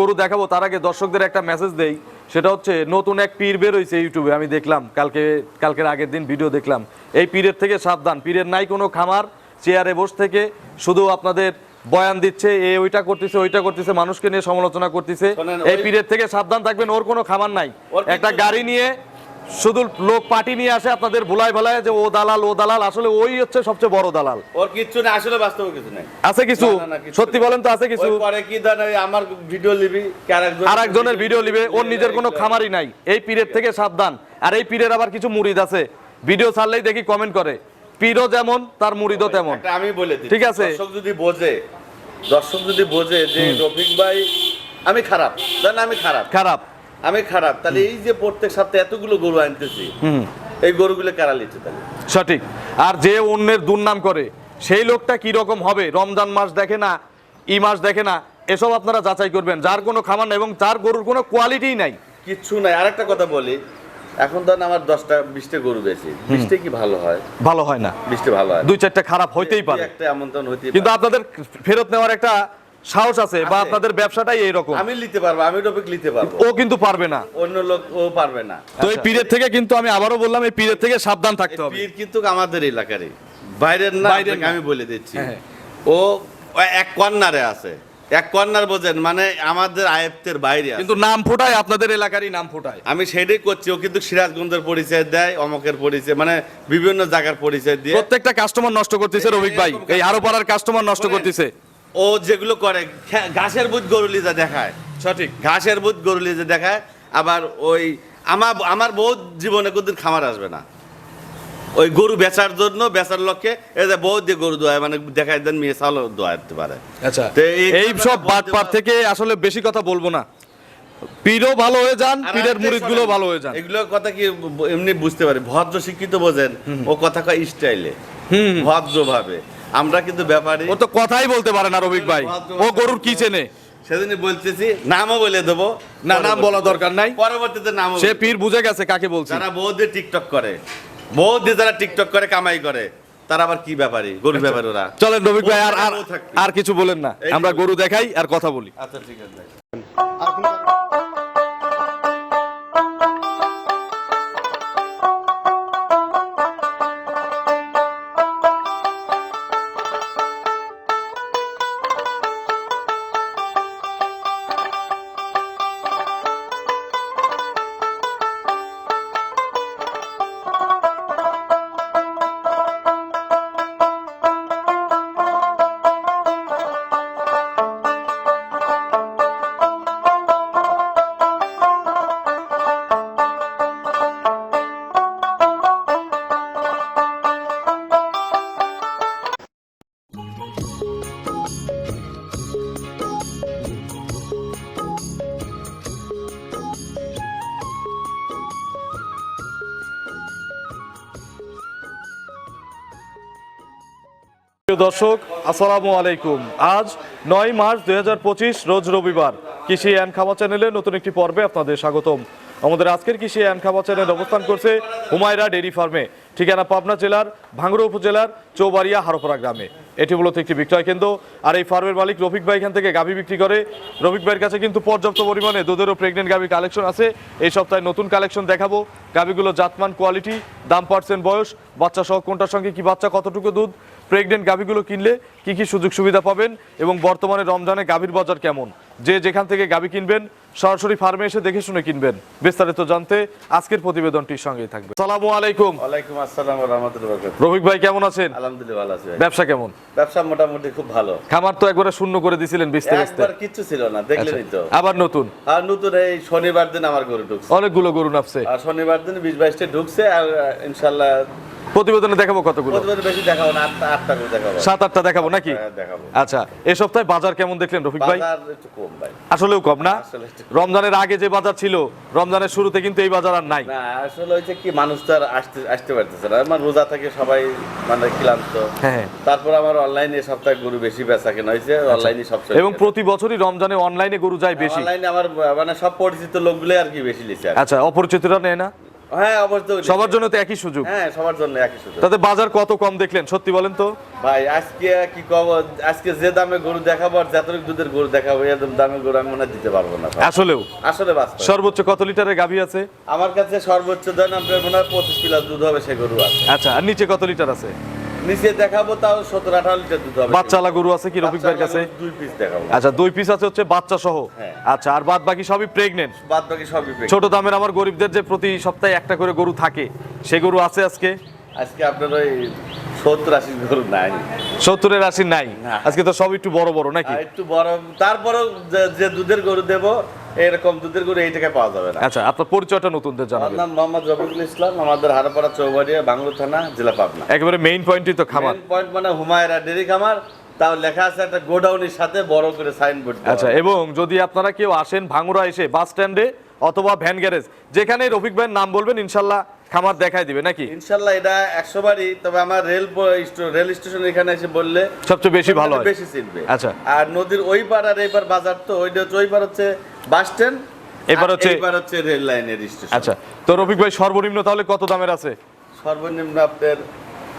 গরু দেখাবো তার আগে দর্শকদের একটা মেসেজ দেই। সেটা হচ্ছে নতুন এক পীর বের হয়েছে ইউটিউবে আমি দেখলাম কালকে কালকের আগের দিন ভিডিও দেখলাম। এই পীরের থেকে সাবধান পীরের নাই কোনো খামার চেয়ারে বস থেকে শুধু আপনাদের বয়ান দিচ্ছে এ ওইটা করতেছে ওইটা করতেছে মানুষকে নিয়ে সমালোচনা করতেছে। এই পীরের থেকে সাবধান থাকবেন ওর কোনো খামার নাই। একটা গাড়ি নিয়ে শুধু লোক পার্টি নিয়ে আসে আপনাদের ভুলায় ভুলায় যে ও দালাল ও দালাল আসলে ওই হচ্ছে সবচেয়ে বড় দালাল। ওর কিছু নেই আসলে বাস্তবে কিছু নেই। আছে কিছু? না, না, না, সত্যি বলেন তো আছে কিছু? পরে কি ওই আমার ভিডিও নিবি কি আরেকজন আর একজনের ভিডিও লিবে ওর নিজের কোনো খামারই নাই। এই পীরের থেকে সাবধান। আর এই পীরের আবার কিছু মুরিদ আছে। ভিডিও ছাড়লেই দেখি কমেন্ট করে। পীরও যেমন তার মুরিদও তেমন। আমি বলে দিই ঠিক আছে। দর্শক যদি বোঝে দর্শক যদি বোঝে যে রফিক ভাই আমি খারাপ। জানেন আমি খারাপ। খারাপ। আমি খারাপ। তাহলে এই যে প্রত্যেক সপ্তাহে এতগুলো গরু আনতেছি এই গরুগুলো কারা লিচ্ছে তাহলে সঠিক। আর যে অন্যের দুর্নাম করে সেই লোকটা কি রকম হবে? রমজান মাস দেখে না ই মাস দেখে না এসব আপনারা যাচাই করবেন। যার কোনো খামার নাই এবং তার গরুর কোনো কোয়ালিটিই নাই। কিচ্ছু নাই। আরেকটা কথা বলি এখন ধরেন আমার দশটা বিশটা গরু বেশি। বিশটা কি ভালো হয়? ভালো হয় না। বিশটা ভালো হয়। দুই চারটা খারাপ হইতেই পারে। একটা আমন্ত্রণ হইতেই কিন্তু আপনাদের ফেরত নেওয়ার একটা সাহস আছে বা আপনাদের ব্যবসাটাই এইরকম। আমি নিতে পারব আমি রফিক নিতে পারব। ও কিন্তু পারবে না। অন্য লোক ও পারবে না। তো এই পীরের থেকে কিন্তু আমি আবারও বললাম এই পীরের থেকে সাবধান থাকতে হবে। পীর কিন্তু আমাদের এলাকারই। বাইরের না আমি বলে দিচ্ছি। হ্যাঁ। ও ও এক কর্নারে আছে। এক কর্নার বোঝেন মানে আমাদের আয়ত্তের বাইরে কিন্তু নাম ফোটায় আপনাদের এলাকারই নাম ফোটায়। আমি সেটাই করছি ও কিন্তু সিরাজগঞ্জের পরিচয় দেয় অমকের পরিচয় মানে বিভিন্ন জায়গার পরিচয় দিয়ে। প্রত্যেকটা কাস্টমার নষ্ট করতেছে রবিক ভাই। এই আরও পাড়ার কাস্টমার নষ্ট করতেছে। ও যেগুলো করে ঘাসের বুধ গরু লিজা দেখায়। সঠিক। ঘাসের বুধ গরু লিজা দেখায় আবার ওই আমার আমার বহুত জীবনে কোনদিন খামার আসবে না। ওই গরু বেচার জন্য বেচার লক্ষ্যে এই যে বহুত দিয়ে গরু দোয়ায় মানে দেখায় দেন মেয়ে চালও দোয়াতে পারে। আচ্ছা তো এই সব বাটপার পার- থেকে আসলে বেশি কথা বলব না। পীরও ভালো হয়ে যান পীরের আরেকটা মুরিদগুলো শোনেন, ভালো হয়ে যান। এগুলো কথা কি এমনি বুঝতে পারে? ভদ্র শিক্ষিত বোঝেন ও কথা কয় স্টাইলে। ভদ্র ভাবে আমরা কিন্তু ব্যাপারী ও তো কথাই বলতে পারে না রবিক ভাই। ও গরুর কি চেনে? সেদিনই বলতেছি নামও বলে দেবো। না নাম বলা দরকার নাই। পরবর্তীতে নামও সে পীর বুঝে গেছে কাকে বলছে। যারা বহুত দিয়ে টিকটক করে দিয়ে যারা টিকটক করে কামাই করে তারা আবার কি ব্যাপারী? গরু ব্যাপারী ওরা। চলেন রবিক ভাই আর আর আর কিছু বলেন না। আমরা গরু দেখাই আর কথা বলি। আচ্ছা ঠিক আছে। প্রিয় দর্শক, আসসালামু আলাইকুম। আজ নয় মার্চ দুই হাজার পঁচিশ, রোজ রবিবার। কৃষি অ্যান্ড খাবার চ্যানেলে নতুন একটি পর্বে আপনাদের স্বাগতম। আমাদের আজকের কৃষি অ্যান্ড খাবার চ্যানেল অবস্থান করছে হুমায়রা ডেইরি ফার্মে, ঠিকানা পাবনা জেলার ভাঙ্গুড়া উপজেলার চৌবাড়িয়া হারোপাড়া গ্রামে। এটি মূলত একটি বিক্রয় কেন্দ্র, আর এই ফার্মের মালিক রফিক ভাই এখান থেকে গাভী বিক্রি করে। রফিক ভাইয়ের কাছে কিন্তু পর্যাপ্ত পরিমাণে দুধেরও প্রেগনেন্ট গাভী কালেকশন আছে। এই সপ্তাহে নতুন কালেকশন দেখাবো। গাভীগুলো জাতমান কোয়ালিটি দাম পার্সেন্ট বয়স বাচ্চা সহ কোনটার সঙ্গে কি বাচ্চা, কতটুকু দুধ প্রেগনেন্ট গাভীগুলো কিনলে কি কি সুযোগ সুবিধা পাবেন এবং বর্তমানে রমজানে গাভীর বাজার কেমন? যে যেখান থেকে গাভী কিনবেন সরাসরি ফার্মে এসে দেখে শুনে কিনবেন। বিস্তারিত জানতে আজকের প্রতিবেদনটির সঙ্গেই থাকবে সালামু আলাইকুম। ওয়ালাইকুম আসসালাম রহমতুল্লাহ বরকাত রফিক ভাই কেমন আছেন? আলহামদুলিল্লাহ ভালো আছি ব্যবসা কেমন? ব্যবসা মোটামুটি খুব ভালো। খামার তো একবারে শূন্য করে দিছিলেন বিস্তে বিস্তে। একবার কিচ্ছু ছিল না দেখলেনই তো। আবার নতুন? আর নতুন এই শনিবার দিন আমার গরু ঢুকছে। অনেকগুলো গরু নাপছে আর শনিবার দিন বিশ বাইশটা ঢুকছে আর ইনশাল্লাহ প্রতিবেদনে দেখাবো কতগুলো? বেশি দেখাবো না আটটা আটটা করে দেখাবো। সাত আটটা দেখাবো নাকি? হ্যাঁ, দেখাবো। আচ্ছা এ সপ্তাহে বাজার কেমন দেখলেন রফিক ভাই? একটু কম ভাই। আসলেও কম না? রমজানের আগে যে বাজার ছিল রমজানের শুরুতে কিন্তু এই বাজার আর নাই। না আসলে হয়েছে কি মানুষ তো আর আসতে আসতে পারতেছে না। আমার রোজা থেকে সবাই মানে ক্লান্ত। হ্যাঁ তারপর আমার অনলাইনে সপ্তাহে গরু বেশি বেচা কেনা হয়েছে অনলাইনে সব এবং প্রতি বছরই রমজানে অনলাইনে গরু যায় বেশি। অনলাইনে আমার মানে সব পরিচিত লোকগুলো আর কি বেশি লিছে আচ্ছা অপরিচিতরা নেয় না? হ্যাঁ অবশ্যই সবার জন্য তো একই সুযোগ। হ্যাঁ সবার জন্য একই সুযোগ। তাতে বাজার কত কম দেখলেন সত্যি বলেন তো? ভাই আজকে কি কব আজকে যে দামে গরু দেখাবো আর যতটুকু দুধের গরু দেখাবো এরকম দামে গরু আমি মনে হয় দিতে পারব না। আসলেও? আসলে বাস্তব। সর্বোচ্চ কত লিটারের গাভী আছে? আমার কাছে সর্বোচ্চ দেন আপনার মনে হয় পঁচিশ প্লাস দুধ হবে সে গরু আছে। আচ্ছা আর নিচে কত লিটার আছে? নিচে দেখাবো তাও সত্তর আঠারো লিটার দুধ হবে। বাচ্চালা গরু আছে কি রফিক ভাইয়ের কাছে? দুই পিস দেখাবো। আচ্ছা দুই পিস আছে হচ্ছে বাচ্চা সহ। হ্যাঁ। আচ্ছা আর বাদ বাকি সবই প্রেগনেন্ট বাদ বাকি সবই ছোট দামের আমার গরিবদের যে প্রতি সপ্তাহে একটা করে গরু থাকে সে গরু আছে আজকে? আজকে আপনার ওই সত্তর আশি গরু নাই। সত্তরের আশি নাই? আজকে তো সব একটু বড় বড় নাকি? একটু বড় তারপরেও যে- দুধের গরু দেবো এরকম দুধের গরু এই টাকায় পাওয়া যাবে না। আচ্ছা আপনার পরিচয়টা নতুনদের আমার নাম মোহাম্মদ রফিকুল ইসলাম আমাদের হারাপাড়া চৌবাড়িয়া বাংলো থানা জেলা পাবনা। একেবারে মেইন পয়েন্টই তো খামার। পয়েন্ট মানে হুমায়রা ডেরি খামার তাও লেখা আছে একটা গোডাউনের সাথে বড় করে সাইনবোর্ড আচ্ছা এবং যদি আপনারা কেউ আসেন ভাঙুরা এসে বাস স্ট্যান্ডে অথবা ভ্যান গ্যারেজ যেখানে রফিক ভাইয়ের নাম বলবেন ইনশাল্লাহ খামার দেখাই দিবে নাকি? ইনশাল্লাহ এটা একশো বারই তবে আমার রেল রেল স্টেশন এখানে এসে বললে সবচেয়ে বেশি ভালো হয়। বেশি চিনবে। আচ্ছা। আর নদীর ওই পার আর এই পার বাজার তো ওইটা হচ্ছে ওই পার হচ্ছে বাস স্ট্যান্ড এবার হচ্ছে- এবার হচ্ছে রেল লাইনের স্টেশন। আচ্ছা তো রফিক ভাই সর্বনিম্ন তাহলে কত দামের আছে? সর্বনিম্ন আপনার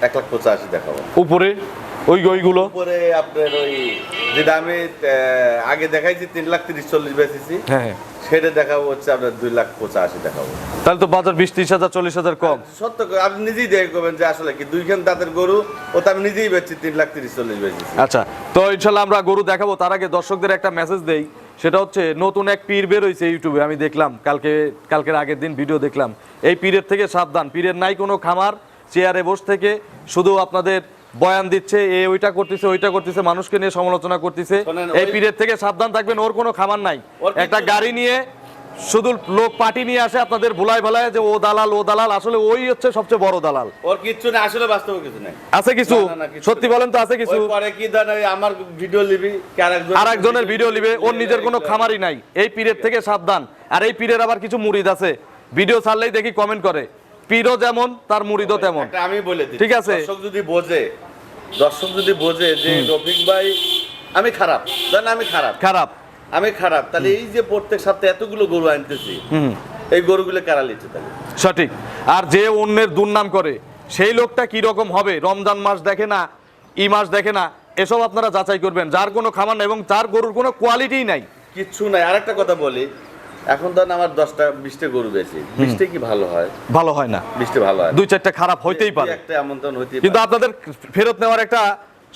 এক লাখ পঁচাশি দেখাবো। উপরে? ওই ওইগুলো উপরে আপনার ওই যেটা আমি আগে দেখাইছি তিন লাখ তিরিশ চল্লিশ বেচেছি। হ্যাঁ হ্যাঁ। সেটা দেখাবো হচ্ছে আপনার দুই লাখ পঁচাশি দেখাবো। তাহলে তো বাজার বিশ ত্রিশ হাজার চল্লিশ হাজার কম। সত্য আপনি নিজেই দেখে করবেন যে আসলে কি দুইখান দাঁতের গরু ও তো আমি নিজেই বেচছি তিন লাখ তিরিশ চল্লিশ বেচেছি। আচ্ছা তো ইনশাল্লাহ আমরা গরু দেখাবো। তার আগে দর্শকদের একটা মেসেজ দেই সেটা হচ্ছে নতুন এক পীর বের হয়েছে ইউটিউবে আমি দেখলাম কালকে কালকের আগের দিন ভিডিও দেখলাম। এই পীরের থেকে সাবধান পীরের নাই কোনো খামার চেয়ারে বসে থেকে শুধু আপনাদের বয়ান দিচ্ছে এ ওইটা করতেছে ওইটা করতেছে মানুষকে নিয়ে সমালোচনা করতেছে। এই পীরের থেকে সাবধান থাকবেন ওর কোনো খামার নাই। একটা গাড়ি নিয়ে শুধু লোক পার্টি নিয়ে আসে আপনাদের ভুলায় ভুলায় যে ও দালাল ও দালাল আসলে ওই হচ্ছে সবচেয়ে বড় দালাল। ওর কিচ্ছু না আসলে বাস্তবে কিছু নাই। আছে কিছু? কিছু সত্যি বলেন তো আছে কিছু? পরে কি ওই আমার ভিডিও নিবি কি আরেকজন আর একজনের ভিডিও নিবে ওর নিজের কোনো খামারই নাই। এই পীরের থেকে সাবধান। আর এই পীরের আবার কিছু মুরিদ আছে। ভিডিও ছাড়লেই দেখি কমেন্ট করে। পীরও যেমন তার মুরিদও তেমন। আমি বলে দিই ঠিক আছে। যদি বোঝে দর্শক যদি বোঝে যে রফিক ভাই আমি খারাপ। ধরেন আমি খারাপ। খারাপ। আমি খারাপ। তাহলে এই যে প্রত্যেক সপ্তাহে এতগুলো গরু আনতেছি হুম। এই গরুগুলো কারা লিচ্ছে তাহলে? সঠিক। আর যে অন্যের দুর্নাম করে সেই লোকটা কি রকম হবে? রমজান মাস দেখে না ই মাস দেখে না এসব আপনারা যাচাই করবেন। যার কোনো খামার নাই এবং তার গরুর কোনো কোয়ালিটিই নাই। কিচ্ছু নাই। আরেকটা কথা বলি এখন ধরেন আমার দশটা বিশটা গরু বেশি বিশটা কি ভালো হয়? ভালো হয় না। বিশটা ভালো হয় দুই চারটা খারাপ হইতেই পারে। একটা আমন্ত্রণ হইতেই কিন্তু আপনাদের ফেরত নেওয়ার একটা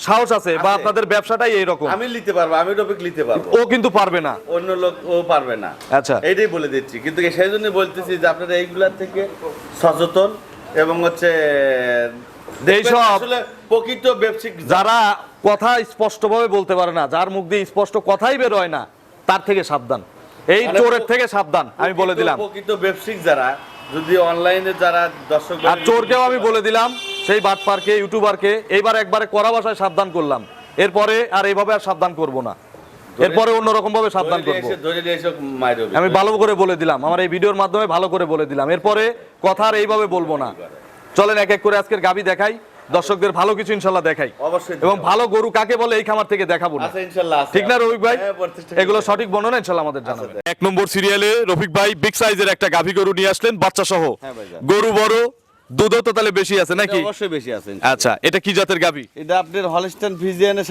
সাহস আছে বা আপনাদের ব্যবসাটাই এইরকম। আমি নিতে পারব আমি রফিক নিতে পারব। ও কিন্তু পারবে না। অন্য লোক ও পারবে না। আচ্ছা। এইটাই বলে দিচ্ছি। কিন্তু সেই জন্য বলতেছি যে আপনারা এইগুলার থেকে সচেতন এবং হচ্ছে প্রকৃত ব্যবসায়িক যারা কথা স্পষ্টভাবে বলতে পারে না যার মুখ দিয়ে স্পষ্ট কথাই বের হয় না তার থেকে সাবধান। এই চোরের থেকে সাবধান আমি বলে দিলাম। ব্যবসায়িক যারা যদি অনলাইনে যারা দর্শক আর চোরকেও আমি বলে দিলাম সেই বাটপারকে ইউটিউবারকে এইবার একবারে কড়া ভাষায় সাবধান করলাম। এরপরে আর এইভাবে আর সাবধান করব না। এরপরে অন্যরকম ভাবে সাবধান করব। আমি ভালো করে বলে দিলাম আমার এই ভিডিওর মাধ্যমে ভালো করে বলে দিলাম। এরপরে কথা আর এইভাবে বলব না। চলেন এক এক করে আজকের গাবি দেখাই। দর্শকদের ভালো কিছু ইনশাল্লাহ দেখাই। অবশ্যই এবং ভালো গরু কাকে বলে এই খামার থেকে দেখাবো আচ্ছা। ঠিক না রফিক ভাই? হ্যাঁ, এগুলো সঠিক বর্ণনা ইনশাল্লাহ আমাদের জানাবেন। এক নম্বর সিরিয়ালে রফিক ভাই বিগ সাইজের একটা গাভী গরু নিয়ে আসলেন বাচ্চা সহ। হ্যাঁ গরু বড় দুধও তো তাহলে বেশি আছে নাকি? অবশ্যই বেশি আছে আচ্ছা এটা কি জাতের এটা আপনার হলস্টাইন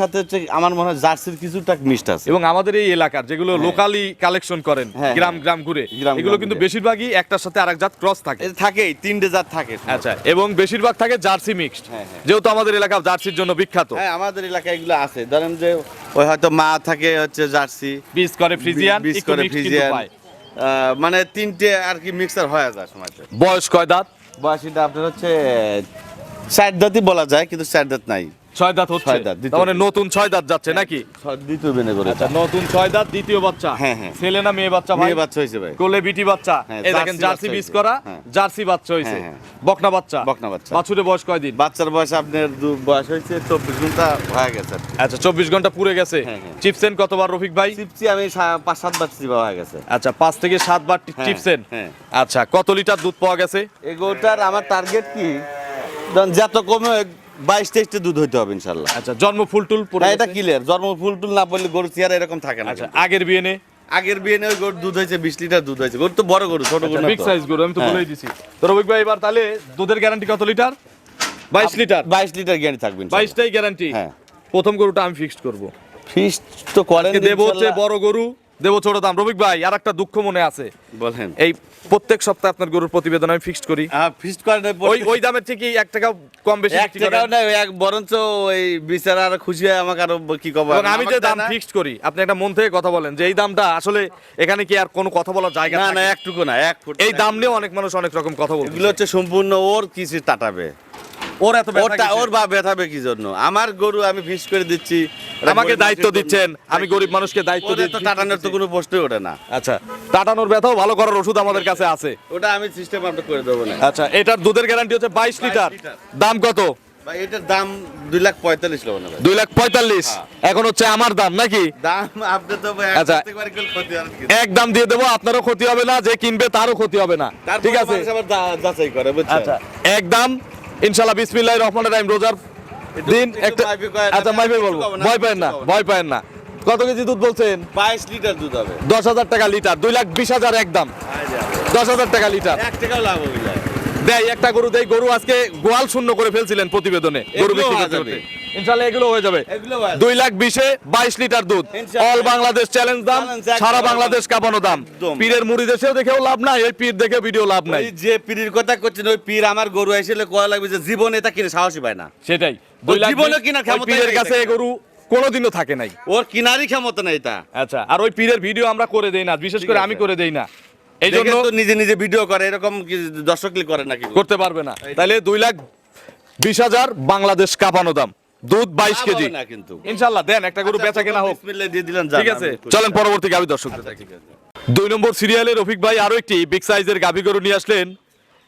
সাথে হচ্ছে আমার মনে হয় জার্সির কিছুটা মিক্সড আছে। এবং আমাদের এই এলাকার যেগুলো লোকালি কালেকশন করেন হ্যাঁ, গ্রাম হ্যাঁ। গ্রাম ঘুরে এগুলো কিন্তু বেশিরভাগই একটার সাথে আরেক জাত ক্রস থাকে। থাকেই তিনটে জাত থাকে আচ্ছা এবং বেশিরভাগ থাকে জার্সি মিক্সড হ্যাঁ, হ্যাঁ। যেহেতু আমাদের এলাকা জার্সির জন্য বিখ্যাত। হ্যাঁ আমাদের এলাকায় এগুলো আছে। ধরেন যে ওই হয়তো মা থাকে হচ্ছে জার্সি। বীজ করে ফ্রিজিয়ান বীজ করে ফ্রিজিয়ান মানে তিনটে আর কি মিক্সার হয়ে যায় সময়তে বয়স কয় দাঁত? বয়সীটা আপনার হচ্ছে চার দাঁতই বলা যায় কিন্তু চার দাঁত নাই। ছয় দাঁত হচ্ছে। ছয় দাঁত, মানে নতুন ছয় দাঁত যাচ্ছে নাকি? দ্বিতীয় বেনে করে আচ্ছা নতুন ছয় দাঁত দ্বিতীয় বাচ্চা। হ্যাঁ, হ্যাঁ। ছেলে না মেয়ে বাচ্চা ভাই? মেয়ে বাচ্চা হয়েছে ভাই। কোলে বিটি বাচ্চা। হ্যাঁ, এই দেখেন জার্সি হয়েছে। করা হ্যাঁ। জার্সি বাচ্চা হয়েছে। হ্যাঁ, হ্যাঁ। বকনা বাচ্চা। বকনা বাচ্চা। বাছুরের বয়স কয়দিন? বাচ্চার বয়স আপনার দু- বয়স হয়েছে চব্বিশ ঘণ্টা হয়ে গেছে আচ্ছা চব্বিশ ঘণ্টা পুরে গেছে। হ্যাঁ, হ্যাঁ। চিপসেন কতবার রফিক ভাই? চিপসি আমি সা- পাঁচ সাত বার চিপা হয়ে গেছে। আচ্ছা পাঁচ থেকে সাত বার হ্যাঁ, চিপসেন? হ্যাঁ। আচ্ছা কত লিটার দুধ পাওয়া গেছে? এগোটার আমার টার্গেট কি? যত কমে বাইশ তেইশটা দুধ হইতে হবে ইনশাল্লাহ। আচ্ছা জন্ম ফুল টুল এটা? ক্লিয়ার জন্ম ফুল টুল না পড়লে গরু চেয়ারা এরকম থাকে না আচ্ছা আগের বিয়ে নে। আগের বিয়ে ওই গরুর দুধ হয়েছে বিশ লিটার দুধ হয়েছে। গরু তো বড় গরু ছোট গরু বিগ সাইজ গরু আমি তো বলেই দিছি। তো রবিক ভাই এবার তাহলে দুধের গ্যারান্টি কত লিটার? বাইশ লিটার। বাইশ লিটার গ্যারান্টি থাকবেন বাইশটাই গ্যারান্টি হ্যাঁ। প্রথম গরুটা আমি ফিক্সড করব। ফিক্সড তো করেন দেবো হচ্ছে বড় গরু দেবো ছোট দাম। রবিক ভাই আর একটা দুঃখ মনে আছে। বলেন। এই প্রত্যেক সপ্তাহে আপনার গরুর প্রতিবেদন আমি ফিক্সড করি। ফিস্ট করেন ওই ওই দামের থেকে এক টাকা কম বেশি এক। টাকাও না এক বরঞ্চ ওই বিচারা আরও খুশি হয় আমাকে আরও কি কব আমি যে দাম ফিক্সড করি আপনি একটা মন থেকে কথা বলেন যে এই দামটা আসলে এখানে কি আর কোনো কথা বলার জায়গা না না একটুকু না এক ফুট এই দাম নিয়ে অনেক মানুষ অনেক রকম কথা বলবে এগুলো হচ্ছে সম্পূর্ণ ওর কিছু টাটাবে ওর এত ব্যথা ওর বা ব্যথাবে কি জন্য? আমার গরু আমি ফিস করে দিচ্ছি আমাকে দায়িত্ব দিচ্ছেন আমি গরিব মানুষকে দায়িত্ব দিয়ে টাটানোর তো কোনো প্রশ্নই ওঠে না। আচ্ছা টাটানোর ব্যথাও ভালো করার ওষুধ আমাদের কাছে আছে। ওটা আমি সিস্টেম আপনি করে দেবো না। আচ্ছা এটার দুধের গ্যারান্টি হচ্ছে বাইশ লিটার। দাম কত? ভাই এটার দাম দুই লাখ পঁয়তাল্লিশ লোক দুই লাখ পঁয়তাল্লিশ। এখন হচ্ছে আমার দাম নাকি? দাম আপনি তো আচ্ছা। এক দাম দিয়ে দেবো আপনারও ক্ষতি হবে না যে কিনবে তারও ক্ষতি হবে না। ঠিক আছে? যাচাই করে আচ্ছা এক দাম ইনশাল্লাহ বিসমিল্লাহ রহমান রাহিম রোজার দিন একটা আচ্ছা মাইপে বলব। ভয় পায় না। ভয় পায় না। কত কেজি দুধ বলছেন? বাইশ লিটার দুধ হবে। দশ হাজার টাকা লিটার দুই লাখ বিশ হাজার একদম। দশ হাজার টাকা লিটার। এক টাকাও লাভ হবে দেয় একটা গরু দেয় গরু আজকে গোয়াল শূন্য করে ফেলছিলেন প্রতিবেদনে। গরু বিক্রি। করতে। ইনশাল্লাহ এগুলো হয়ে যাবে। দুই লাখ বিশে বাইশ লিটার দুধ। অল বাংলাদেশ চ্যালেঞ্জ দাম সারা বাংলাদেশ কাঁপানো দাম। পীরের মুড়ি দেশেও দেখেও লাভ নাই এই পীর দেখে ভিডিও লাভ নাই। যে পীরের কথা করছেন ওই পীর আমার গরু কয়া লাগবে যে জীবনে এটা কিনে সাহসী পায় না। সেটাই। জীবনে ক্ষমতা পীরের কাছে। গরু কোনোদিনও থাকে নাই। ওর কিনারই ক্ষমতা নেই তা আচ্ছা আর ওই পীরের ভিডিও আমরা করে দেই না বিশেষ করে আমি করে দেই না। এই জন্য নিজে নিজে ভিডিও করে এরকম দর্শক করে নাকি? করতে পারবে না। তাহলে দুই লাখ বিশ হাজার বাংলাদেশ কাঁপানো দাম। দুধ বাইশ কেজি। কিন্তু। ইনশাল্লাহ দেন একটা গরু বেচা কেনা হোক। দিয়ে দিলেন ঠিক আছে চলেন পরবর্তী গাভী দর্শক দুই নম্বর সিরিয়ালে রফিক ভাই আরও একটি বিগ সাইজের গাভী গরু নিয়ে আসলেন।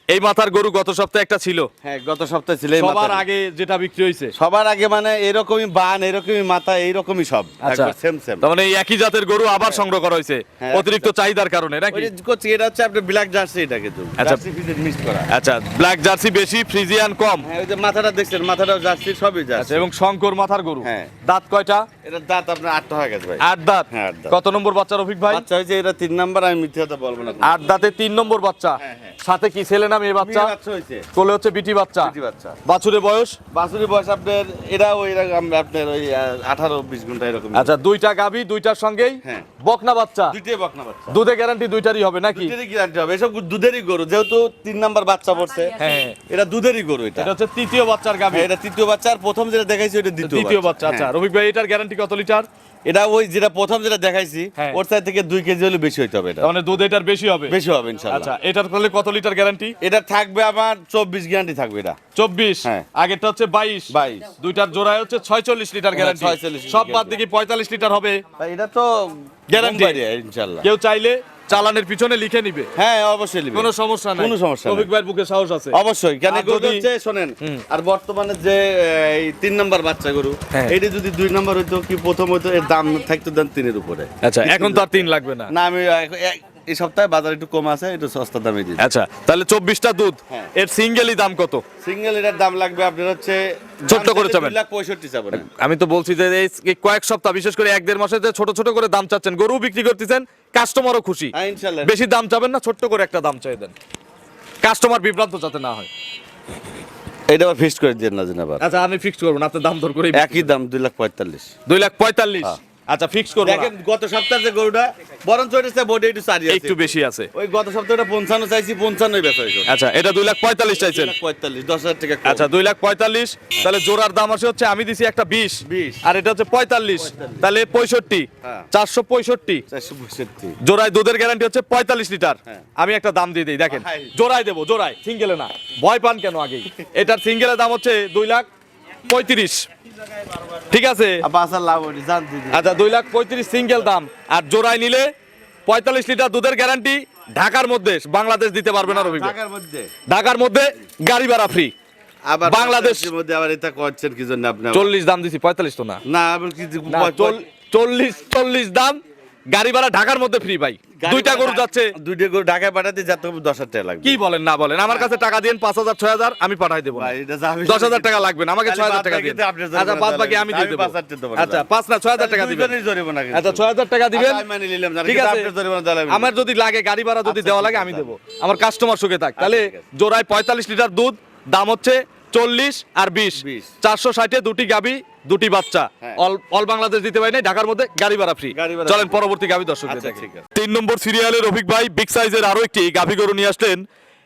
এই মাথার গরু গত সপ্তাহে একটা ছিল। হ্যাঁ গত সপ্তাহে ছিল সবার আগে যেটা বিক্রি হয়েছে। সবার আগে মানে এরকমই বান এরকমই মাথা এইরকমই সব। আচ্ছা। সেম সেম তার মানে একই জাতের গরু আবার সংগ্রহ করা হয়েছে হ্যাঁ, অতিরিক্ত চাহিদার কারণে নাকি? করছি এটা হচ্ছে আপনার ব্ল্যাক জার্সি এটা কিন্তু আচ্ছা। মিক্স করা। আচ্ছা ব্ল্যাক জার্সি বেশি ফ্রিজিয়ান কম। হ্যাঁ ওই যে মাথাটা দেখছেন মাথাটাও জার্সি সবই আচ্ছা জার্সি এবং শঙ্কর মাথার গরু। হ্যাঁ। দাঁত কয়টা? এটা দাঁত আপনার আটটা হয়ে গেছে ভাই। আট দাঁত? হ্যাঁ, আট দাঁত। কত নম্বর বাচ্চা রফিক ভাই? বাচ্চা হয়েছে এটা তিন নাম্বার আমি মিথ্যে কথা বলব না আট দাঁতে তিন নম্বর বাচ্চা। হ্যাঁ, হ্যাঁ। সাথে কি ছেলে না মেয়ে বাচ্চা? কোলে হচ্ছে বিটি বাচ্চা? বাছুরের বয়স? বয়স আপনার এটা ওই আপনার ওই আঠারো বিশ ঘণ্টা এরকম। আচ্ছা দুইটা গাভি দুইটার সঙ্গেই? হ্যাঁ। বকনা বাচ্চা? দুইটাই বকনা বাচ্চা। দুধে গ্যারান্টি দুইটারই হবে নাকি? দুধেরই গ্যারান্টি হবে। এসব দুধেরই গরু যেহেতু তিন নাম্বার বাচ্চা পড়ছে হ্যাঁ এটা দুধেরই গরু এটা। এটা হচ্ছে তৃতীয় বাচ্চার গাভি। হ্যাঁ, এটা তৃতীয় বাচ্চা আর প্রথম যেটা দেখাইছি ওটা দ্বিতীয় তৃতীয় বাচ্চা। আচ্ছা। হ্যাঁ। রফিক ভাই এটার গ্যারান্টি কত লিটার? এটা ওই যেটা প্রথম যেটা দেখাইছি হ্যাঁ। ওর সাইড থেকে দুই কেজি হলে বেশি হইতে হবে এটা। মানে দুধ এটার বেশি হবে? বেশি হবে ইনশাআল্লাহ আচ্ছা এটার তাহলে কত লিটার গ্যারান্টি এটা থাকবে আমার চব্বিশ গ্যারান্টি থাকবে এটা। চব্বিশ? হ্যাঁ। আগেরটা হচ্ছে বাইশ। 22 দুইটার জোড়ায় হচ্ছে ছয়চল্লিশ লিটার গ্যারান্টি 46 সব বাদ। দিকে পঁয়তাল্লিশ লিটার হবে। এটা তো গ্যারান্টি ইনশাআল্লাহ কেউ চাইলে চালানের পিছনে লিখে নিবে হ্যাঁ অবশ্যই নিবে। কোনো সমস্যা নাই কোনো সমস্যা রফিক। ভাইয়ের বুকে সাহস আছে অবশ্যই কেন গরু যদি- হচ্ছে শোনেন আর বর্তমানে যে এই তিন নাম্বার বাচ্চা গরু হ্যাঁ। এইটা যদি দুই নাম্বার হইতো কি প্রথম হইতো এর দাম থাকতো দেন তিনের উপরে আচ্ছা এখন তো আর তিন লাগবে না না আমি এই সপ্তাহে বাজার একটু কম আছে একটু সস্তা দামে দিই আচ্ছা তাহলে চব্বিশটা দুধ হ্যাঁ। এর সিঙ্গেলই দাম কত সিঙ্গেল এটার দাম লাগবে আপনার হচ্ছে ছোট্ট করে চাবেন। আমি তো বলছি যে এই কয়েক সপ্তাহ বিশেষ করে এক দেড় মাসে যে ছোট ছোট করে দাম চাচ্ছেন গরু বিক্রি করতেছেন কাস্টমারও খুশি। হ্যাঁ বেশি দাম চাবেন না ছোট্ট করে একটা দাম চাই দেন। কাস্টমার বিভ্রান্ত যাতে না হয়। এটা আবার ফিক্সড করে দিয়ে না আচ্ছা আমি ফিক্সড করব না আপনার দাম ধর করে একই দাম দুই লাখ পঁয়তাল্লিশ। দুই লাখ পঁয়তাল্লিশ। হ্যাঁ। আচ্ছা ফিক্স করব। দেখেন গত সপ্তাহে যে গরুটা বরঞ্চ বডি একটু আছে। একটু বেশি আছে। ওই গত সপ্তাহে পঞ্চান্ন চাইছি পঞ্চান্নই বেচা হয়েছে। আচ্ছা এটা দুই লাখ পঁয়তাল্লিশ চাইছেন। পঁয়তাল্লিশ দশ হাজার টাকা আচ্ছা দুই লাখ পঁয়তাল্লিশ তাহলে জোড়ার দাম আছে হচ্ছে আমি দিছি একটা বিশ। 20 আর এটা হচ্ছে পঁয়তাল্লিশ তাহলে পঁয়ষট্টি হ্যাঁ। চারশো পঁয়ষট্টি। চারশো পঁয়ষট্টি। জোড়ায় দুধের গ্যারান্টি হচ্ছে পঁয়তাল্লিশ লিটার। হ্যাঁ। আমি একটা দাম দিয়ে দিই দেখেন। জোড়ায় দেবো জোড়ায় সিঙ্গেলে না। ভয় পান কেন আগেই? এটার সিঙ্গেলের দাম হচ্ছে দুই লাখ পঁয়ত্রিশ। ঠিক আছে? দিদি আচ্ছা দুই লাখ পঁয়ত্রিশ সিঙ্গেল দাম। আর জোড়ায় নিলে পঁয়তাল্লিশ লিটার দুধের গ্যারান্টি ঢাকার মধ্যে বাংলাদেশ দিতে পারবে না রবি ঢাকার মধ্যে। গাড়ি ভাড়া ফ্রি আবার বাংলাদেশ- বাংলাদেশের মধ্যে আবার এটা করছেন কি জন্য আপনি? চল্লিশ দাম দিছি পঁয়তাল্লিশ তো না। না চল্লিশ চল্লিশ দাম গাড়ি ভাড়া ঢাকার মধ্যে ফ্রি ভাই। দুইটা গরু যাচ্ছে। দুইটা গরু ঢাকায় পাঠাতে যাতে দশ হাজার টাকা লাগবে। কি বলেন না বলেন। আমার কাছে টাকা দিন পাঁচ হাজার ছয় হাজার আমি পাঠাই দেবো দশ হাজার টাকা লাগবে আমাকে ছয় হাজার টাকা দিন আচ্ছা বাদ বাকি আমি দিয়ে দেবো। পাঁচ। আচ্ছা পাঁচ না ছয় হাজার টাকা দিবেন। আচ্ছা ছয় হাজার টাকা দিবেন। আচ্ছা, নিলাম, ঠিক আছে। আমার যদি লাগে গাড়ি ভাড়া যদি আচ্ছা, দেওয়া লাগে আমি দেবো। আমার কাস্টমার সুখে থাক। তাহলে ঠিক জোড়ায় পঁয়তাল্লিশ লিটার দুধ দাম হচ্ছে চল্লিশ আর বিশ। চারশো ষাটে দুটি গাবি দুটি বাচ্চা। হ্যাঁ। অল বাংলাদেশ দিতে পারি নাই ঢাকার মধ্যে গাড়ি ভাড়া ফ্রি চলেন পরবর্তী গাবি দর্শক আচ্ছা। তিন নম্বর সিরিয়ালের রফিক ভাই বিগ সাইজের আরও একটি গাভি গরু নিয়ে আসলেন।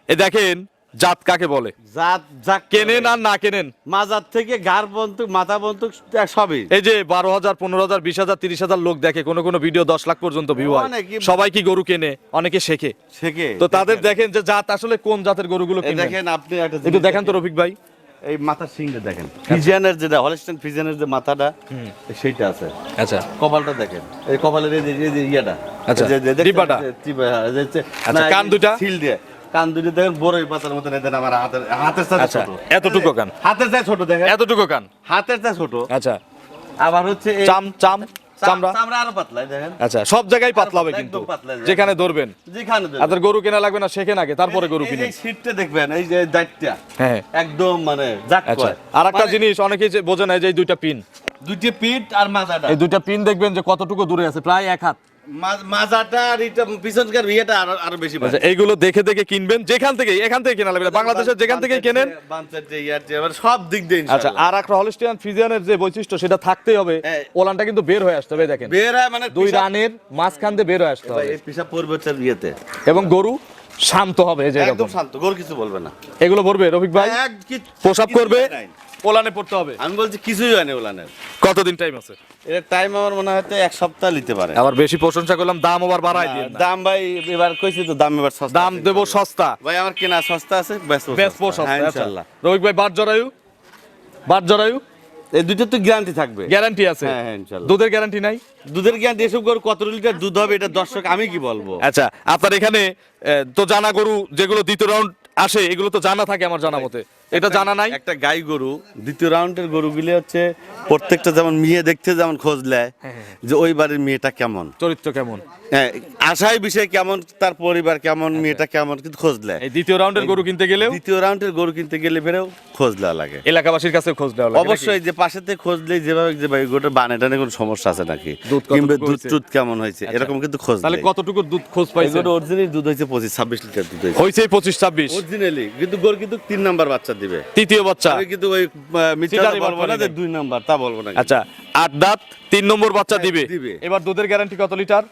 এ দেখেন জাত কাকে বলে? জাত জাক কেনেন আর না কেনেন? মাজার থেকে গার বন্দুক মাথা বন্দুক সবই। এই যে বারো হাজার পনেরো হাজার বিশ হাজার তিরিশ হাজার লোক দেখে কোনো কোনো ভিডিও দশ লাখ পর্যন্ত ভিউ হয়। সবাই কি গরু কেনে? অনেকে শেখে। শেখে তো তাদের দেখেন। যে জাত আসলে কোন জাতের গরুগুলো দেখেন আপনি একটু দেখেন তো রফিক ভাই। এই মাথার সিংটা দেখেন। ফিজিয়ানের যেটা হলস্টেন ফিজিয়ানের যে মাথাটা সেইটা আছে। আচ্ছা। কপালটা দেখেন। এই কপালের এই যে ইয়াটা। আচ্ছা? যে টিপা, হ্যাঁ, আচ্ছা, কান যে দুইটা? সিল দিয়ে। কান দুটো দেখেন বড়ই পাতার মতন এই দেখেন আমার হাতের হাতের সাথে আচ্ছা, ছোট। এতটুকু কান? হাতের চাই ছোট দেখেন। এতটুকু কান? হাতের চাই ছোট। আচ্ছা। আবার হচ্ছে চাম চাম- চামড়া? চামড়া আরও পাতলা দেখেন। আচ্ছা সব জায়গায় পাতলা হবে কিন্তু যেখানে ধরবেন। যেখানে আপনার গরু কেনা লাগবে না আগে তারপরে গরু এই শীতটা দেখবেন এই যে দাঁতটা হ্যাঁ। একদম মানে জাক আচ্ছা আর একটা মানে জিনিস অনেকেই বোঝে না যে এই দুইটা পিন। দুইটা পিন আর এই দুইটা পিন দেখবেন যে কতটুকু দূরে আছে প্রায় এক হাত। মাজাটা আর এটা পিছনকার ইয়েটা আরও আরও বেশি আচ্ছা এইগুলো দেখে দেখে কিনবেন যেখান থেকে এখান থেকে কেনা লাগবে বাংলাদেশের যেখান থেকে কেনেন। বাঞ্চার যে ইয়ার যে মানে সব দিক দিয়ে আচ্ছা আর একটা হলিস্টিয়ান ফিজিয়ানের যে বৈশিষ্ট্য সেটা থাকতেই হবে। হ্যাঁ। ওলানটা কিন্তু বের হয়ে আসতে হবে এই দেখেন। বের হয় মানে দুই রানের মাঝখান দিয়ে বের হয়ে আসতে হবে। এই পিসাব পড়বে ইয়েতে। এবং গরু শান্ত হবে যে একদম শান্ত গোর কিছু বলবে না। এগুলো ভরবে রফিক ভাই? এক কি- প্রসাব করবে? ওলানে পড়তে হবে। আমি বলছি কিছুই হয় না ওলানের কতদিন টাইম আছে? এর টাইম আমার মনে হয় তো এক সপ্তাহ নিতে পারে। আবার বেশি প্রশংসা করলাম দাম আবার বাড়াই দিন দাম ভাই এবার কইছি তো দাম এবার সস্তা দাম। দেবো সস্তা। ভাই আমার কেনা সস্তা আছে বেচবো সস্তা। হ্যাঁ, সস্তা আচ্ছা। ইনশাআল্লাহ রফিক ভাই বাট জরায়ু বাট জরায়ু এই দুটো তো গ্যারান্টি থাকবে। গ্যারান্টি আছে। হ্যাঁ, হ্যাঁ, ইনশাআল্লাহ। দুধের গ্যারান্টি নাই? দুধের গ্যারান্টি এসব গরু কত লিটার দুধ হবে এটা দর্শক আমি কি বলব? আচ্ছা আপনার এখানে তো জানা গরু যেগুলো দ্বিতীয় রাউন্ড আসে এগুলো তো জানা থাকে আমার জানা মতে। এটা জানা নাই? একটা গাই গরু দ্বিতীয় রাউন্ডের গরুগুলি হচ্ছে প্রত্যেকটা যেমন মেয়ে দেখতে যেমন খোঁজ নেয় হ্যাঁ, যে ওই বাড়ির মেয়েটা কেমন। চরিত্র কেমন? হ্যাঁ, আশায় বিষয় কেমন তার পরিবার কেমন মেয়েটা কেমন কিন্তু খোঁজ নেয়। এই দ্বিতীয় রাউন্ডের গরু কিনতে গেলেও? দ্বিতীয় রাউন্ডের গরু কিনতে গেলে বেরেও খোঁজ নেওয়া লাগে। এলাকাবাসীর কাছে খোঁজ দেওয়া লাগে অবশ্যই যে পাশে থেকে খোঁজ নেই যেভাবে যে ভাই গোটা বানে টানে কোনো সমস্যা আছে নাকি? কিংবা দুধ টুধ কেমন হয়েছে? আচ্ছা। এরকম কিন্তু খোঁজ তাহলে কতটুকু দুধ খোঁজ পাইছে অরিজিনাল দুধ হয়েছে পঁচিশ ছাব্বিশ লিটার দুধ হয়েছে। হয়েছে পঁচিশ ছাব্বিশ। অরিজিনালি কিন্তু গরু কিন্তু তিন নাম্বার বাচ্চা দিবে। তৃতীয় বাচ্চা। আমি কিন্তু ওই মিথ্যা বলব না যে দুই নাম্বার তা বলব না আচ্ছা আট দাঁত তিন নম্বর বাচ্চা হ্যাঁ, দিবে। দিবে। এবার দুধের গ্যারান্টি কত লিটার?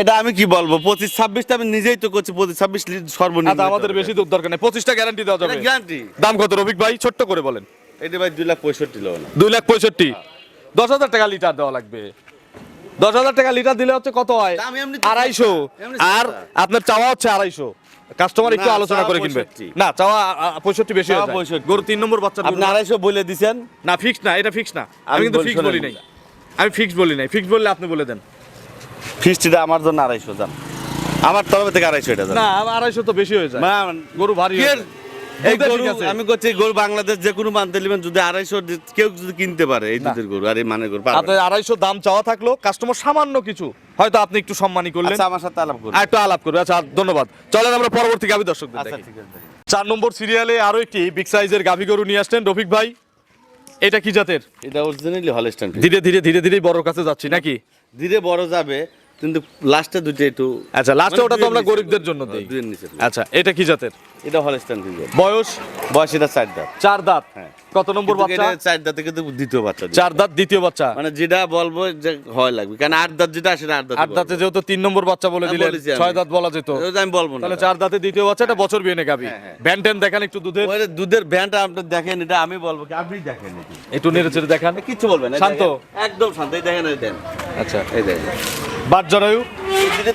এটা আমি কি বলব পঁচিশ ছাব্বিশটা আমি নিজেই তো করছি পঁচিশ ছাব্বিশ লিটার সর্বনিম্ন আচ্ছা আমাদের বেশি দুধ দরকার নেই। পঁচিশটা গ্যারান্টি দেওয়া যাবে। গ্যারান্টি দাম কত রফিক ভাই? ছোট্ট করে বলেন। এটা ভাই দুই লাখ পঁয়ষট্টি লোক দুই লাখ পঁয়ষট্টি। দশ হাজার টাকা লিটার দেওয়া লাগবে। দশ হাজার টাকা লিটার দিলে হচ্ছে কত হয়? আড়াইশো। আর আপনার চাওয়া হচ্ছে আড়াইশো। কাস্টমার একটু আলোচনা করে কিনবে। না চাওয়া পঁয়ষট্টি বেশি হয়ে যায়। 65 গরু তিন নম্বর বাচ্চা আপনি আড়াইশো বলে দিছেন? না ফিক্স না এটা ফিক্স না। আমি কিন্তু ফিক্স বলি নাই। আমি ফিক্স বলি নাই। ফিক্স বললে আপনি বলে দেন। ফিস্টিটা আমার জন্য আড়াইশো যান। আমার তরফ থেকে আড়াইশো এটা না আড়াইশো তো বেশি হয়ে যায়। গরু ভারী। এই গরু আমি করছি গরু বাংলাদেশ যে কোনো মানতে নেবেন যদি আড়াইশো কেউ যদি কিনতে পারে এই দুধের গরু আর এই মানের গরু আপনার আড়াইশো দাম চাওয়া থাকল কাস্টমার সামান্য কিছু। হয়তো আপনি একটু সম্মানী করলেন। আচ্ছা আমার সাথে আলাপ করুন। একটু আলাপ করবে। আচ্ছা ধন্যবাদ। চলেন আমরা পরবর্তী গাভী দর্শকদের আচ্ছা দেখি। চার নম্বর সিরিয়ালে আরও একটি বিগ সাইজের গাভী গরু নিয়ে আসলেন। রফিক ভাই এটা কি জাতের? এটা অরিজিনালি হলস্টাইন ধীরে ধীরে ধীরে ধীরে বড় কাছে যাচ্ছি নাকি? ধীরে বড় যাবে কিন্তু লাস্টে দুটো একটু আচ্ছা লাস্টে মানে ওটা তো আমরা। গরিবদের জন্য দিই। আচ্ছা এটা কি জাতের? এটা হলস্টাইন বয়স? বয়স এটা চার দাঁত। চার দাঁত? হ্যাঁ। কত নম্বর বাচ্চা? চার দাঁতে কিন্তু দ্বিতীয় বাচ্চা চার দাঁত দ্বিতীয় বাচ্চা? মানে যেটা বলব যে হয় লাগবে। কারণ আট দাঁত যেটা আট দাঁত আট দাঁতে যেহেতু তিন নম্বর বাচ্চা বলে হ্যাঁ, আমি। ছয় দাঁত বলা যেত। আমি বলব না। তাহলে চার দাঁতে দ্বিতীয় বাচ্চা এটা বছর বিয়ে গাবি। হ্যাঁ। ভ্যান ট্যান দেখান একটু দুধের। দুধের ভ্যানটা আপনি দেখেন এটা আমি বলব কি আপনি দেখেন। একটু নেড়ে চেড়ে দেখান। কিচ্ছু বলবেন না, শান্ত? একদম শান্ত এই দেখেন এই দেন। আচ্ছা। এই দেখেন। বাট জরায়ু।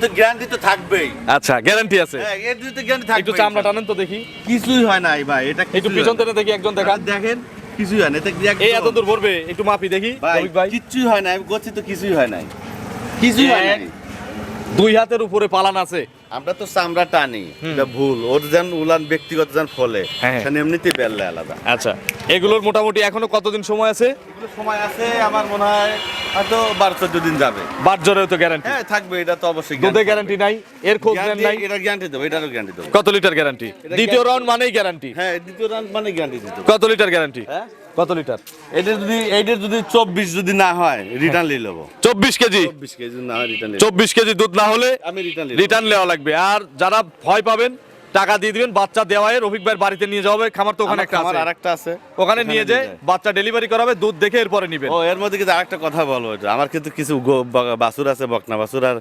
তো গ্যারান্টি তো থাকবেই। আচ্ছা গ্যারান্টি আছে। হ্যাঁ এর তো গ্যারান্টি থাকবে একটু চামড়া টানেন তো দেখি। কিছুই হয় নাই ভাই এটা একটু কিছুই পিছন না। থেকে দেখি একজন দেখান। দেখেন কিছুই হয় না এই এত দূর ভরবে একটু মাপি দেখি। ভাই কিচ্ছুই হয় না আমি করছি তো কিছুই হয় নাই। কিছুই হয় নাই। দুই হাতের উপরে পালান আছে। আমরা তো চামড়া টানি এটা ভুল। ওর যেন উলান ব্যক্তিগত যেন ফলে হ্যাঁ। সেখানে এমনিতেই বেললে আলাদা। আচ্ছা এগুলোর মোটামুটি এখনও কতদিন সময় আছে? এগুলো সময় আছে আমার মনে হয় হয়তো বারো চোদ্দ দিন যাবে। বাট জ্বরেও তো গ্যারান্টি হ্যাঁ থাকবে এটা তো অবশ্যই দুধে গ্যারান্টি নাই এর খোঁজ নেন নাই। এটা গ্যারান্টি দেবো এটারও গ্যারান্টি দেবো। কত লিটার গ্যারান্টি দ্বিতীয় রাউন্ড মানেই গ্যারান্টি হ্যাঁ দ্বিতীয় রান মানে গ্যারান্টি দিতে কত লিটার গ্যারান্টি হ্যাঁ? কত লিটার? এটা যদি এইটা যদি চব্বিশ যদি না হয় রিটার্ন নিয়ে নেব। চব্বিশ কেজি? চব্বিশ কেজি না হয় রিটার্ন চব্বিশ কেজি দুধ না হলে আমি রিটার্ন রিটার্ন নেওয়া লাগবে। আর যারা ভয় পাবেন টাকা দিয়ে দিবেন বাচ্চা দেওয়া হয় রফিক ভাইয়ের বাড়িতে নিয়ে যাওয়া হবে খামার তো ওখানে একটা আছে। আরেকটা আছে। ওখানে নিয়ে যে বাচ্চা ডেলিভারি করাবে দুধ দেখে এরপরে নিবেন। ও এর মধ্যে কিন্তু আরেকটা কথা বলব। আমার কিন্তু কিছু বাসুর আছে বকনা বাসুর আর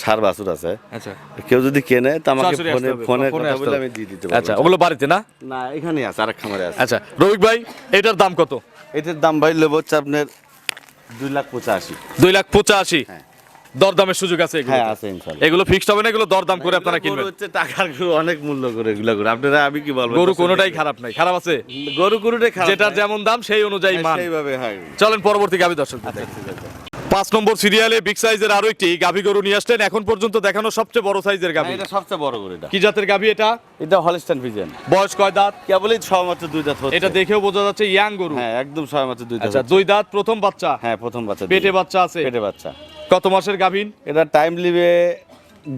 সার বাসুর আছে। আচ্ছা। কেউ যদি কেনে তো আমাকে ফোনে ফোনে কথা বলে আমি দিয়ে দিতে আচ্ছা ওগুলো বাড়িতে না? না এখানেই আছে আরেক খামারে আছে। আচ্ছা রফিক ভাই এটার দাম কত? এটার দাম ভাই লেবো হচ্ছে আপনার দুই লাখ পঁচাশি। দুই লাখ পঁচাশি। হ্যাঁ। দরদামের সুযোগ আছে হ্যাঁ আছে ইনশাল্লাহ এগুলো ফিক্সড হবে না এগুলো দরদাম করে আপনারা কিনবেন। হচ্ছে টাকার গরু অনেক মূল্য করে এগুলো করে। আপনারা আমি কি বলব? গরু কোনোটাই খারাপ নাই খারাপ আছে। গরু গরুটাই খারাপ নয়। যেমন দাম সেই অনুযায়ী হ্যাঁ, মান। সেইভাবে হয়। চলেন পরবর্তী গাভী দর্শক আচ্ছা পাঁচ নম্বর সিরিয়ালে বিগ সাইজের আরও একটি গাভী গরু নিয়ে আসলেন। এখন পর্যন্ত দেখানো সবচেয়ে বড় সাইজের গাভী। এটা সবচেয়ে বড় গরু এটা। কি জাতের গাভী এটা? এটা হলিস্টান ভিজেন বয়স কয় দাঁত? কেবলই ছয় মাত্র দুই দাঁত হচ্ছে। এটা দেখেও বোঝা যাচ্ছে ইয়াং গরু। হ্যাঁ একদম ছয় মাত্র দুই দাঁত আচ্ছা দুই দাঁত প্রথম বাচ্চা। হ্যাঁ প্রথম বাচ্চা পেটে বাচ্চা আছে। পেটে বাচ্চা। কত মাসের গাভীন? এটা টাইম লিবে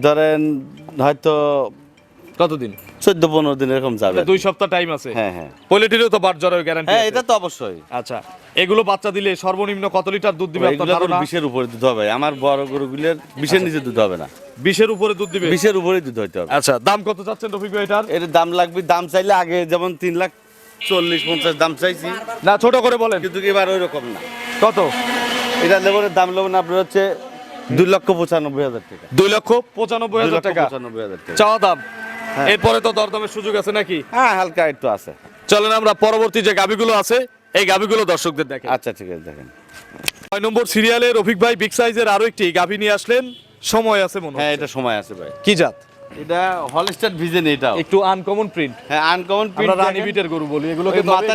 ধরেন হয়তো কতদিন? চোদ্দ পনেরো দিন এরকম যাবে। দুই সপ্তাহ টাইম আছে। হ্যাঁ হ্যাঁ। পোলেটিরও তো বাট জ্বরের গ্যারান্টি হ্যাঁ এটা তো অবশ্যই। আচ্ছা এগুলো বাচ্চা দিলে সর্বনিম্ন কত লিটার দুধ দিবে? আপনার এগুলো ধারণা? বিশের উপরে দুধ হবে। আমার বড় গরুগুলোর বিশের নিচে দুধ হবে না। বিশের উপরে দুধ দিবে? বিশের উপরেই দুধ হইতে হবে। আচ্ছা দাম কত চাচ্ছেন রফিক ভাই এটার? এর দাম লাগবে দাম চাইলে আগে যেমন তিন লাখ চল্লিশ পঞ্চাশ দাম চাইছি। না ছোট করে বলেন। কিন্তু এবার ওই রকম না। কত? এটা লেবনের দাম লেবন আপনার হচ্ছে দুই লক্ষ পঁচানব্বই হাজার টাকা। দুই লক্ষ পঁচানব্বই হাজার টাকা। পঁচানব্বই হাজার টাকা। চাওয়া দাম। হ্যাঁ। এরপরে তো দরদামের সুযোগ আছে নাকি? হ্যাঁ হালকা একটু আছে। চলেন আমরা পরবর্তী যে গাবিগুলো আছে এই গাবিগুলো দর্শকদের দেখেন। আচ্ছা ঠিক আছে দেখেন। ছয় নম্বর সিরিয়ালে রফিক ভাই বিগ সাইজের আরও একটি গাভি নিয়ে আসলেন। সময় আছে মনে হয় হ্যাঁ এটা সময় আছে ভাই। কি জাত? এটা হলস্টার ভিজেন এটাও। একটু আনকমন প্রিন্ট হ্যাঁ আনকমন আমরা রানী বিটের গরু বলি এগুলোকে মাথা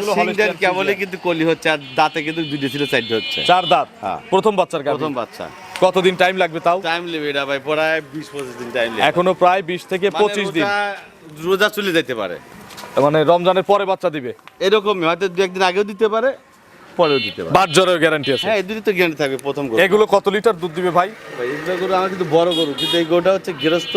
কেবলই কিন্তু কলি হচ্ছে আর দাঁতে কিন্তু দুইটা ছিল চারটে হচ্ছে। চার দাঁত হ্যাঁ। প্রথম বাচ্চার গাভি প্রথম বাচ্চা। কতদিন টাইম লাগবে তাও? টাইম লিবে এটা ভাই প্রায় বিশ পঁচিশ দিন টাইম এখনও প্রায় বিশ থেকে মানে পঁচিশ দিন। রোজা- রোজা চলে যেতে পারে। মানে রমজানের পরে বাচ্চা দিবে। এরকমই হয়তো দু একদিন আগেও দিতে পারে পরেও দিতে বাট জ্বরের গ্যারান্টি আছে। হ্যাঁ এই দুটি তো গ্যারান্টি থাকবে প্রথম গরু। এগুলো কত লিটার দুধ দিবে ভাই? ভাই, এগুলো গরু আমার কিন্তু বড় গরু কিন্তু এই গরুটা হচ্ছে গৃহস্থ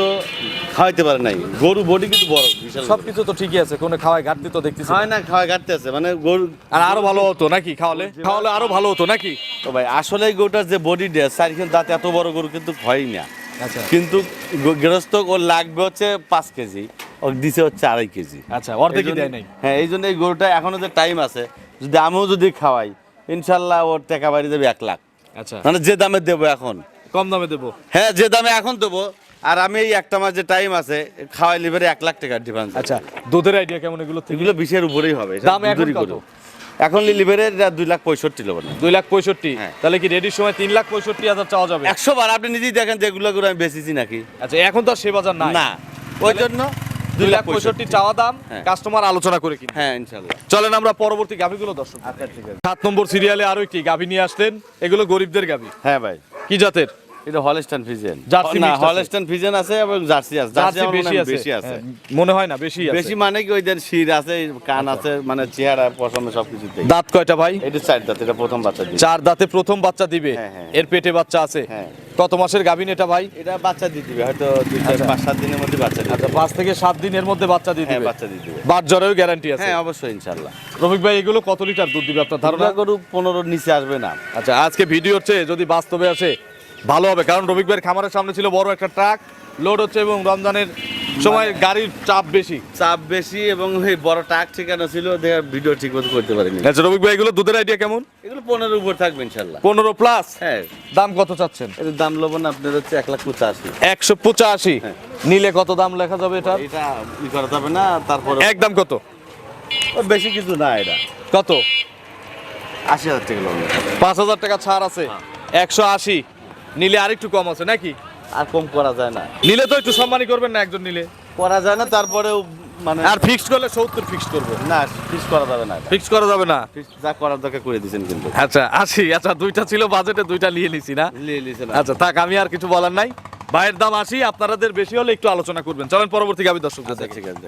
খাওয়াইতে পারে নাই। গরু বডি কিন্তু বড় বিশাল সব কিছু তো ঠিকই আছে কোনো খাওয়ায় ঘাটতি তো দেখতেছি না। খাওয়ায় না খাওয়াই ঘাটতে আছে মানে গরু আর আরও ভালো হতো নাকি খাওয়ালে? খাওয়ালে আরও ভালো হতো নাকি? তো ভাই আসলে গরুটার যে বডি চারিখান দাঁত এত বড় গরু কিন্তু হয়ই না। আচ্ছা। কিন্তু গৃহস্থ ওর লাগবে হচ্ছে পাঁচ কেজি দিছে হচ্ছে আড়াই কেজি। আচ্ছা জন্য- দেয় নাই। হ্যাঁ এই জন্য এই গরুটা এখনও যে টাইম আছে যদি আমিও যদি খাওয়াই ইনশাল্লাহ ওর টাকা বাড়ি দেবে এক লাখ। আচ্ছা। মানে যে দামে দেবো এখন। কম দামে দেবো? হ্যাঁ যে দামে এখন দেবো। আর আমি এই একটা মাস যে টাইম আছে খাওয়াই লিভারে এক লাখ টাকার ডিফারেন্স আচ্ছা দুধের আইডিয়া কেমন এগুলো এগুলো বিশের উপরেই হবে দাম এখন কত? এখন লিভারে দুই লাখ পঁয়ষট্টি লোক দুই লাখ পঁয়ষট্টি? হ্যাঁ। তাহলে কি রেডির সময় তিন লাখ পঁয়ষট্টি হাজার চাওয়া যাবে? একশো বার আপনি নিজেই দেখেন যে এগুলো করে আমি বেচেছি নাকি। আচ্ছা এখন তো সে বাজার নাই। না। ওই জন্য দুই লাখ পঁয়ষট্টি চাওয়া দাম হ্যাঁ। কাস্টমার আলোচনা করে কিনে হ্যাঁ ইনশাল্লাহ চলেন আমরা পরবর্তী গাভিগুলো দর্শক আচ্ছা ঠিক আছে। সাত নম্বর সিরিয়ালে আরও একটি গাভী নিয়ে আসলেন। এগুলো গরিবদের গাভী। হ্যাঁ ভাই। কি জাতের? এটা জার্সি না আছে। এবং জার্সি আছে। জার্সি বেশি আছে। বেশি আছে। হ্যাঁ, মনে হয় না বেশি আছে। বেশি মানে কি ওই যে শির আছে কান আছে মানে চেহারা পশমে দাঁত কয়টা ভাই? এটা চার দাঁত এটা প্রথম বাচ্চা দিবে। চার দাঁতে প্রথম বাচ্চা দিবে? হ্যাঁ, হ্যাঁ। এর পেটে বাচ্চা আছে। কত মাসের গাভিন এটা ভাই? এটা বাচ্চা দিয়ে দিবে হয়তো দুই চার আচ্ছা। পাঁচ সাত দিনের মধ্যে বাচ্চা দিয়ে আচ্ছা পাঁচ থেকে সাত দিনের মধ্যে বাচ্চা দিয়ে দিবে। বাচ্চা দিয়ে দিবে। বাট জ্বরেও গ্যারান্টি আছে। হ্যাঁ অবশ্যই ইনশাল্লাহ রফিক ভাই এগুলো কত লিটার দুধ দিবে আপনার ধারণা? ধারণা গরু পনেরোর নিচে আসবে না। আচ্ছা আজকে ভিডিও হচ্ছে যদি বাস্তবে আসে ভালো হবে কারণ রফিক ভাইয়ের খামারের সামনে ছিল বড় একটা ট্রাক লোড হচ্ছে এবং রমজানের সময় গাড়ির চাপ বেশি। চাপ বেশি এবং এই বড় টাক ঠিকানা ছিল ভিডিও ঠিক মতো করতে পারিনি। আচ্ছা রফিক ভাই এগুলো দুধের আইডিয়া কেমন? এগুলো পনেরো উপর থাকবে ইনশাল্লাহ। পনেরো প্লাস হ্যাঁ। দাম কত চাচ্ছেন? এর দাম লবণ আপনার হচ্ছে এক লাখ পঁচাশি। একশো পঁচাশি। হ্যাঁ। নিলে কত দাম লেখা যাবে এটার? এটা ই করা যাবে না তারপরে একদম কত? বেশি কিছু না এটা। কত? আশি হাজার টাকা পাঁচ হাজার টাকা ছাড় আছে। হ্যাঁ। একশো আশি। নিলে আরেকটু কম আছে নাকি? আর কম করা যায় না। নিলে তো একটু সম্মানই করবেন না একজন নিলে। করা যায় না তারপরেও মানে আর ফিক্সড করলে সত্তর ফিক্সড করব। না ফিক্স করা যাবে না ফিক্স করা যাবে না? ফিক্স যা করার দরকার করে দিয়েছেন কিন্তু। আচ্ছা আশি আচ্ছা দুইটা ছিল বাজেটে দুইটা নিয়ে নিছি না? লিয়ে লিয়েছেন আচ্ছা থাক আমি আর কিছু বলার নাই। ভাইয়ের দাম আশি আপনাদের বেশি হলে একটু আলোচনা করবেন। চলেন পরবর্তী গাবি দর্শকদের আচ্ছা ঠিক আছে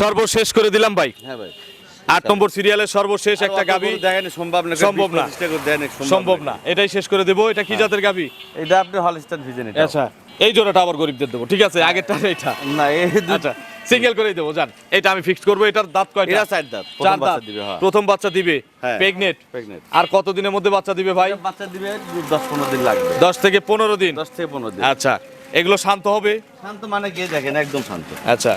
সর্বশেষ করে দিলাম ভাই। হ্যাঁ ভাই। আট নম্বর সিরিয়ালের সর্বশেষ একটা গাবি। দেখেন সম্ভব না সম্ভব না। সম্ভব না। এটাই শেষ করে দেবো। এটা কি জাতের গাবি? এটা আপনি হলস্টার ভিজেন এটা আচ্ছা এই জোড়াটা আবার গরিবদের দেবো। ঠিক আছে আগেরটা এটা? না এই দুটো আচ্ছা সিঙ্গেল করেই দেবো জান এটা আমি ফিক্সড করব এটার দাঁত কয়টা? এরা চার দাঁত চার প্রথম বাচ্চা দাঁত। দিবে হ্যাঁ। প্রথম বাচ্চা দিবে? হ্যাঁ। প্রেগনেট আর কতদিনের মধ্যে বাচ্চা দিবে ভাই? বাচ্চা দিবে দশ পনেরো দিন লাগবে। দশ থেকে পনেরো দিন? দশ থেকে পনেরো দিন। আচ্ছা এগুলো শান্ত হবে? শান্ত মানে গিয়ে দেখেন একদম শান্ত। আচ্ছা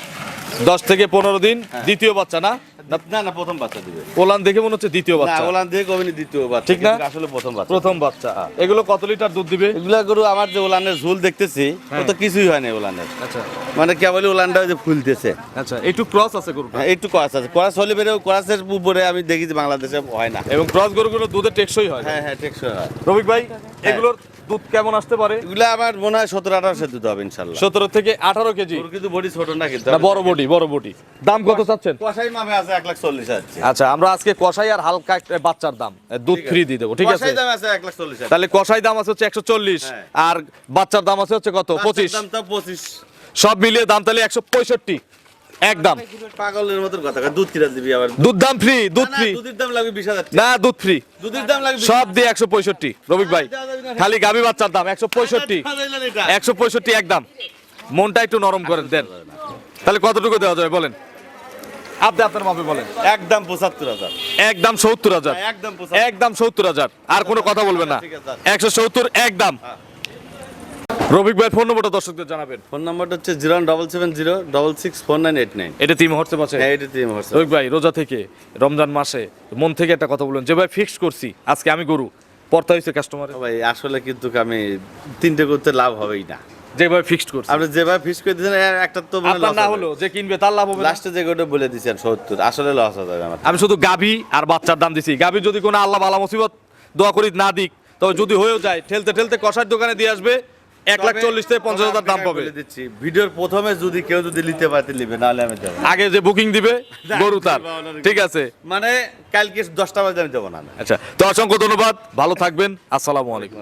দশ থেকে পনেরো দিন দ্বিতীয় বাচ্চা না? না, না না প্রথম বাচ্চা দিবে। ওলান দেখে মনে হচ্ছে দ্বিতীয় বাচ্চা। ওলান দিয়ে কবিনি দ্বিতীয় বাচ্চা ঠিক না? আসলে প্রথম বাচ্চা। প্রথম বাচ্চা। এগুলো কত লিটার দুধ দিবে? এগুলা গরু আমার যে ওলানের ঝুল দেখতেছি ও তো কিছুই হয় না ওলানের। আচ্ছা। মানে কেবল ওলানটা ওই যে ফুলতেছে। আচ্ছা একটু ক্রস আছে গরুটা? হ্যাঁ, একটু করাস আছে। করাস হলে বেরো করাসের উপরে আমি দেখি যে বাংলাদেশে হয় না। এবং ক্রস গরুগুলো দুধে টেকসই হয়। হ্যাঁ হ্যাঁ টেকসই হয়। রবিক ভাই এগুলোর দুধ কেমন আসতে পারে? এগুলা আমার মনে হয় সতেরো আঠারো দুধ হবে ইনশাল্লাহ। সতেরো থেকে আঠারো কেজি। কিন্তু বডি ছোট না কিন্তু। বড় বডি বড় বডি। দাম কত চাচ্ছেন? কষাই মামে আছে এক লাখ চল্লিশ আচ্ছা আমরা আজকে কষাই আর হালকা বাচ্চার দাম। দুধ ফ্রি দিয়ে দেবো ঠিক আছে? দাম আছে এক লাখ চল্লিশ তাহলে কষাই দাম আছে হচ্ছে একশো চল্লিশ হ্যাঁ। আর বাচ্চার দাম আছে হচ্ছে কত? পঁচিশ। পঁচিশ। সব মিলিয়ে দাম তাহলে একশো পঁয়ষট্টি। একদম। পাগলের মতন কথা দুধ কিরা দিবি আবার? দুধ দাম ফ্রি দুধ ফ্রি দুধের দাম লাগবে। না দুধ ফ্রি দুধের দাম লাগবে সব দিয়ে একশো পঁয়ষট্টি রবিক ভাই। খালি বাচ্চার দাম একশো পঁয়ষট্টি। একশো পঁয়ষট্টি একদম। মনটা একটু নরম করে দেন। তাহলে কতটুকু দেওয়া যাবে বলেন? আপনি আপনার মাপে বলেন। একদম পঁচাত্তর হাজার। একদম সত্তর হাজার। একদম পঁচাত্তর। একদম সত্তর হাজার। আর কোনো কথা বলবেন না। ঠিক আছে। একশো সত্তর একদম। রবিক ভাই ফোন নম্বরটা দর্শকদের জানাবেন। ফোন নাম্বারটা হচ্ছে zero double seven zero double six four nine eight nine. এটা তিন মুহূর্তে পাচ্ছে হ্যাঁ এটা দিয়ে হোয়াটসঅ্যাপ রবিক ভাই রোজা থেকে রমজান মাসে মন থেকে একটা কথা বলুন। যে ভাই ফিক্স করছি আজকে আমি গরু পর্তা হয়েছে কাস্টমার ভাই আসলে কিন্তু আমি তিনটে করতে লাভ হবেই না। যেভাবে ফিক্সড করছি। আপনি যেভাবে ফিস করে দিয়েছেন এর একটা তো মানে আপনার না হলো যে কিনবে তার লাভ হবে লাস্টে যে গোটা বলে দিয়েছেন সত্তর আসলে লস হয়ে যাবে আমার আমি শুধু গাভী আর বাচ্চার দাম দিছি। গাভী যদি কোনো আল্লাহ বালা মুসিবত দোয়া করি না দিক তবে যদি হয়েও যায় ঠেলতে ঠেলতে কষার দোকানে দিয়ে আসবে এক লাখ চল্লিশ থেকে পঞ্চাশ হাজার দাম পাবে। দিচ্ছি ভিডিওর প্রথমে যদি কেউ যদি নিতে পারতে নিবে নাহলে আমি দেবো আগে যে বুকিং দিবে গরু তার। ঠিক আছে। মানে কালকে দশটা বাজে আমি দেবো না আচ্ছা তো অসংখ্য ধন্যবাদ। ভালো থাকবেন। আসসালামু আলাইকুম।